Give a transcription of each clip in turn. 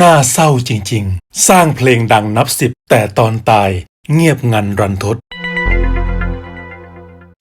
น่าเศร้าจริงๆ สร้างเพลงดังนับสิบแต่ตอนตายเงียบงันรันทด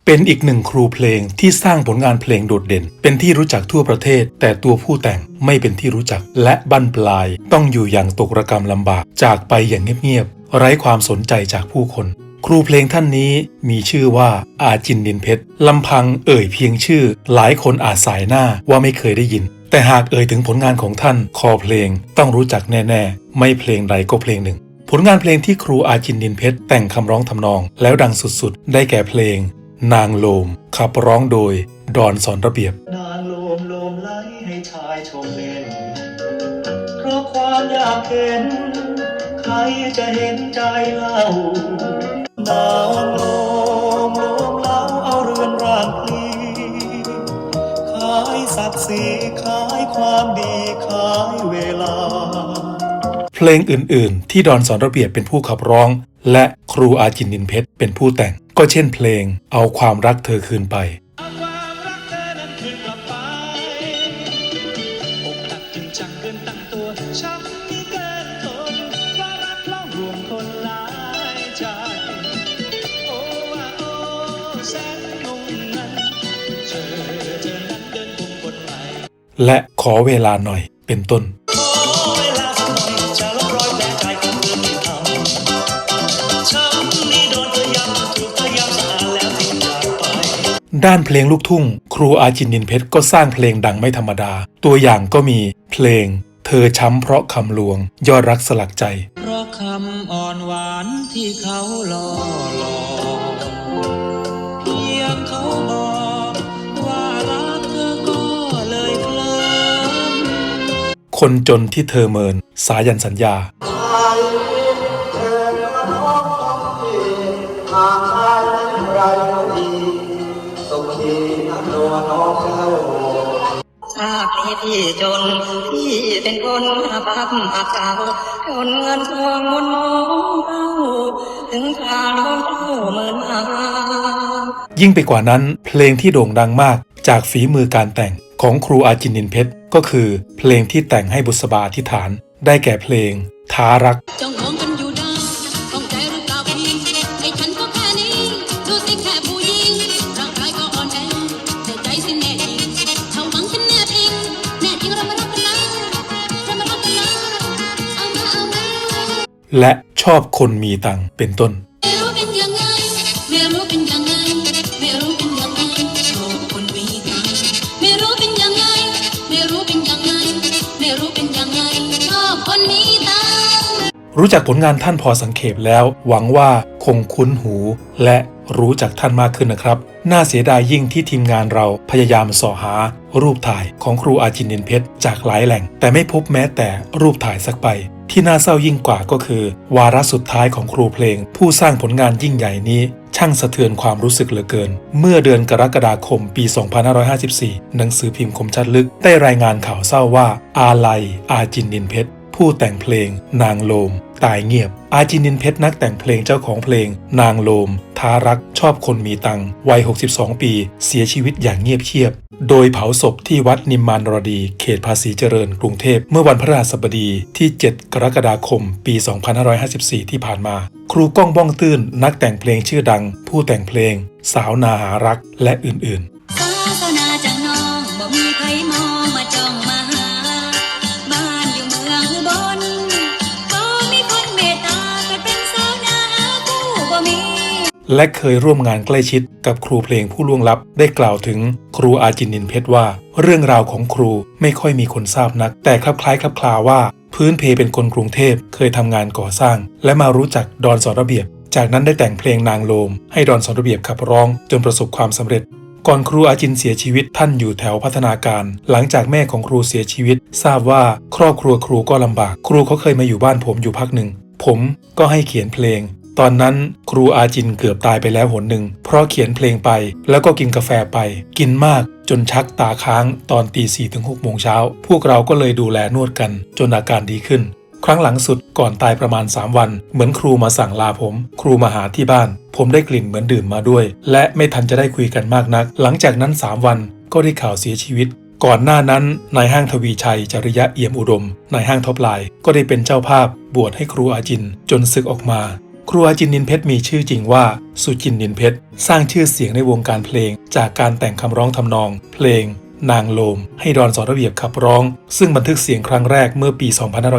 เป็นอีกหนึ่งครูเพลงที่สร้างผลงานเพลงโดดเด่น เป็นที่รู้จักทั่วประเทศ แต่ตัวผู้แต่งไม่เป็นที่รู้จักและบั้นปลายต้องอยู่อย่างตกระกรรมลำบากจากไปอย่างเงียบๆไร้ความสนใจจากผู้คนครูเพลงท่านนี้มีชื่อว่าอาจินดินเพชรลำพังเอ่ยเพียงชื่อ หลายคนอาจสายหน้าว่าไม่เคยได้ยิน แต่หากเอ่ยถึงผลงานของท่านคอเพลงต้องรู้จักแน่ ๆ ไม่เพลงใดก็เพลงหนึ่ง ผลงานเพลงที่ครูอาจินดินเพชรแต่งคำร้องทำนอง แล้วดังสุดๆ ได้แก่เพลง นางโลม ขับร้องโดย ดอนสอนระเบียบ นางโลมโลมไหลให้ชายชมเล่นเพราะความอยากเห็น ใครจะเห็นใจเล่านางโลมโลมเล่าเอาเรือนร่างพลีขายศักดิ์ศรี ความดีขายเวลา เพลงอื่น ๆ ที่ดอนสอนระเบียบเป็นผู้ขับร้อง และครูอาจินดินเพชรเป็นผู้แต่ง ก็เช่นเพลง เอาความรักเธอคืนไป และขอเวลาหน่อยเป็นต้นขอเวลาสักหน่อยจะลบรอยแผลใจของเธอที่ทำช้ำนี้โดนเธอย้ำถูกเธอย้ำสะอาดแล้วทิ้งจากไปด้านเพลงลูกทุ่ง ครูอาจินดินเพชรก็สร้างเพลงดังไม่ธรรมดา ตัวอย่างก็มีเพลง เธอช้ำเพราะคำลวง ยอดรักสลักใจ เพราะคำอ่อนหวานที่เขาล่อหลอ คนจนที่เธอเมิน สายันสัญญา ชาตินี้พี่จนพี่เป็นคนอาภัพอาเก่าจนเงินทองมนมองเอาถึงคาวร้องเท่าหมื่นมายิ่งไปกว่านั้นเพลงที่โด่งดังมากจากฝีมือการแต่ง ของครูอาจินดินเพชรก็คือ เพลงที่แต่งให้บุษบาอธิษฐาน ได้แก่เพลง ท้ารักจ้องมองกันอยู่ได้ต้องใจหรือเปล่าพี่ไอ้ฉันก็แค่นี้ดูสิแค่ผู้หญิงร่างกา รู้จักผลงานท่านพอสังเขปแล้ว หวังว่าคงคุ้นหูและรู้จักท่านมากขึ้นนะครับ น่าเสียดายยิ่งที่ทีมงานเราพยายามสอหา รูปถ่ายของครูอาจินเดนเพชรจากหลายแหล่ง แต่ไม่พบแม้แต่รูปถ่ายสักใบที่น่าเศร้ายิ่งกว่าก็คือ วาระสุดท้ายของครูเพลง ผู้สร้างผลงานยิ่งใหญ่นี้ ช่างสะเทือนความรู้สึกเหลือเกิน เมื่อเดือนกรกฎาคมปี 2554 หนังสือพิมพ์คมชัดลึก ได้รายงานข่าวเศร้าว่า อาลัยอาจินินเพชร ผู้แต่งเพลง นางโลม ตายเงียบ อาจินินเพชรนักแต่งเพลงเจ้าของเพลง นางโลม ทารัก ชอบคนมีตังวัย 62 ปี เสียชีวิตอย่างเงียบเชียบ โดยเผาศพที่วัดนิมมานรดี เขตภาษีเจริญกรุงเทพ เมื่อวันพฤหัสบดีที่ 7 กรกฎาคม ปี 2554 ที่ผ่านมา ครูก้องบ้องตื้นนักแต่งเพลงชื่อดัง ผู้แต่งเพลง สาวนาหารักและอื่นๆ และเคยร่วมงานใกล้ชิดกับครูเพลงผู้ล่วงลับ ได้กล่าวถึงครูอาจินนินเพชรว่า เรื่องราวของครูไม่ค่อยมีคนทราบนัก แต่คลับคล้ายคลับคลาว่า พื้นเพเป็นคนกรุงเทพเคยทำงานก่อสร้าง และมารู้จักดอนสอนระเบียบ จากนั้นได้แต่งเพลงนางโลม ให้ดอนสอนระเบียบขับร้องจนประสบความสำเร็จก่อนครูอาจินเสียชีวิตท่านอยู่แถวพัฒนาการ หลังจากแม่ของครูเสียชีวิต ทราบว่าครอบครัวครูก็ลำบาก ครูเขาเคยมาอยู่บ้านผมอยู่พักหนึ่ง ผมก็ให้เขียนเพลง ตอนนั้นครูอาจินเกือบตายไปแล้วหนหนึ่ง เพราะเขียนเพลงไปแล้วก็กินกาแฟไป กินมากจนชักตาค้างตอนตีสี่ถึงหกโมงเช้า พวกเราก็เลยดูแลนวดกัน จนอาการดีขึ้น ครั้งหลังสุดก่อนตายประมาณ 3 วัน เหมือนครูมาสั่งลาผม ครูมาหาที่บ้าน ผมได้กลิ่นเหมือนดื่มมาด้วย และไม่ทันจะได้คุยกันมากนัก หลังจากนั้น 3 วันก็ได้ข่าวเสียชีวิตก่อนหน้านั้นนายห้างทวีชัยจริยะเอี่ยมอุดมนายห้างท็อปไลน์ก็ได้เป็นเจ้าภาพบวชให้ครูอาจิน จนศึกออกมา ครูอาจินนินเพชรมีชื่อจริงว่าสุจินนินเพชรสร้างชื่อเสียงในวงการเพลง จากการแต่งคำร้องทำนอง เพลง นางโลม ให้ดอนสอนระเบียบขับร้อง ซึ่งบันทึกเสียงครั้งแรกเมื่อปี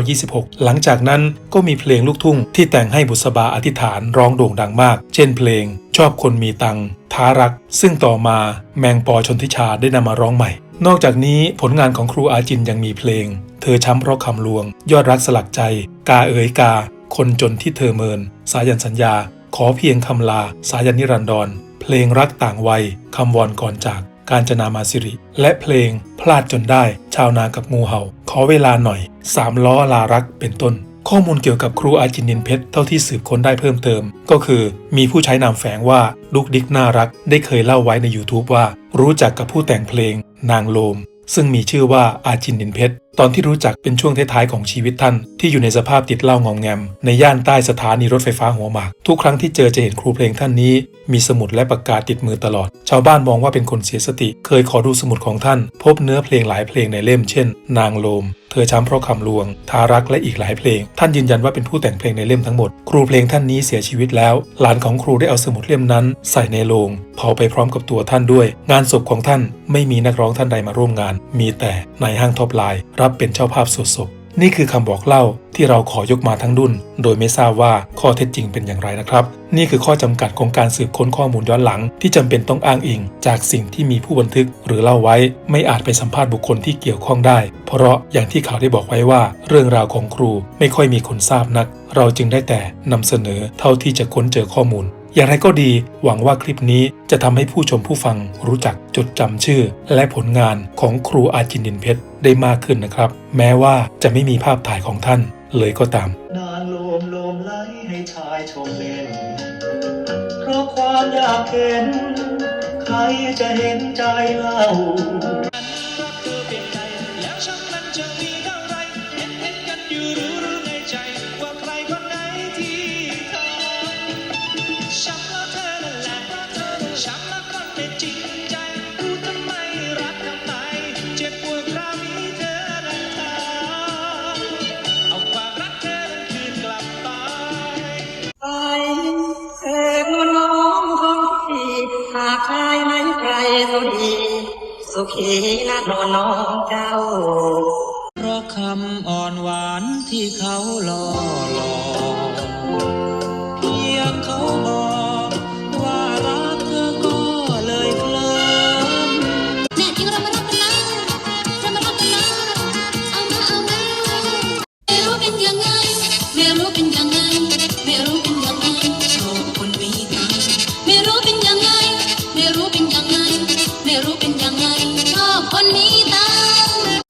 2526 หลังจากนั้นก็มีเพลงลูกทุ่งที่แต่งให้บุษบาอธิษฐานร้องโด่งดังมาก เช่นเพลง ชอบคนมีตังท้ารัก ซึ่งต่อมาแมงปอชนทิชาได้นำมาร้องใหม่ นอกจากนี้ผลงานของครูอาจินยังมีเพลง เธอช้ำเพราะคำลวง ยอดรักสลักใจ กาเอ๋ยกา คนจนที่เธอเมิน สายันสัญญา ขอเพียงคำลา สายันนิรันดร เพลงรักต่างวัยคำวอนก่อนจาก การจนามาสิริ และเพลงพลาดจนได้ ชาวนากับงูเห่า ขอเวลาหน่อยสามล้อลารักเป็นต้น ข้อมูลเกี่ยวกับครูอาจินินเพชรเท่าที่สืบค้นได้เพิ่มเติม ก็คือมีผู้ใช้นามแฝงว่าดุกดิกน่ารัก ได้เคยเล่าไว้ใน YouTube ว่า รู้จักกับผู้แต่งเพลง นางโลม ซึ่งมีชื่อว่าอาจินดินเพชร ตอนที่รู้จักเป็นช่วงท้ายๆของชีวิตท่าน ที่อยู่ในสภาพติดเหล้างอมแงม ในย่านใต้สถานีรถไฟฟ้าหัวหมาก ทุกครั้งที่เจอจะเห็นครูเพลงท่านนี้ มีสมุดและปากกาติดมือตลอด ชาวบ้านมองว่าเป็นคนเสียสติ เคยขอดูสมุดของท่าน พบเนื้อเพลงหลายเพลงในเล่มเช่น นางโลม ธอช้ำเพราะคำลวง ทารักและอีกหลายเพลง ท่านยืนยันว่าเป็นผู้แต่งเพลงในเล่มทั้งหมด ครูเพลงท่านนี้เสียชีวิตแล้ว หลานของครูได้เอาสมุดเล่มนั้น ใส่ในโลงเผาไปพร้อมกับตัวท่านด้วย งานศพของท่านไม่มีนักร้องท่านใดมาร่วมงาน มีแต่นายห้างท็อปไลน์รับเป็นเจ้าภาพสวดศพ นี่คือคำบอกเล่าที่เราขอยกมาทั้งดุนโดยไม่ทราบว่าข้อเท็จจริงเป็นอย่างไรนะครับ นี่คือข้อจำกัดของการสืบค้นข้อมูลย้อนหลัง ที่จำเป็นต้องอ้างอิง จากสิ่งที่มีผู้บันทึกหรือเล่าไว้ ไม่อาจไปสัมภาษณ์บุคคลที่เกี่ยวข้องได้ เพราะอย่างที่ข่าวได้บอกไว้ว่า เรื่องราวของครูไม่ค่อยมีคนทราบนัก เราจึงได้แต่นำเสนอเท่าที่จะค้นเจอข้อมูลอย่างไรก็ดี หวังว่าคลิปนี้ จะทำให้ผู้ชมผู้ฟังรู้จักจดจำชื่อ และผลงานของครูอาจินดินเพชรได้มากขึ้นนะครับ แม้ว่าจะไม่มีภาพถ่ายของท่านเลยก็ตามนานลมลมไหลให้ชายชมเล่นเพราะความอยากเห็น ใครจะเห็นใจเรา ชายไหนใครเขาดี สุขีนะนอนน้องเจ้า เพราะคำอ่อนหวานที่เขาล่อหลอก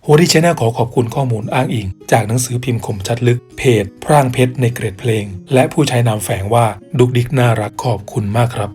โฮดี้ชแนลขอขอบคุณข้อมูลอ้างอิง จากหนังสือพิมพ์คมชัดลึก เพจพร่างเพชรในเกรดเพลง และผู้ใช้นามแฝงว่าดุกดิกน่ารักขอบคุณมากครับ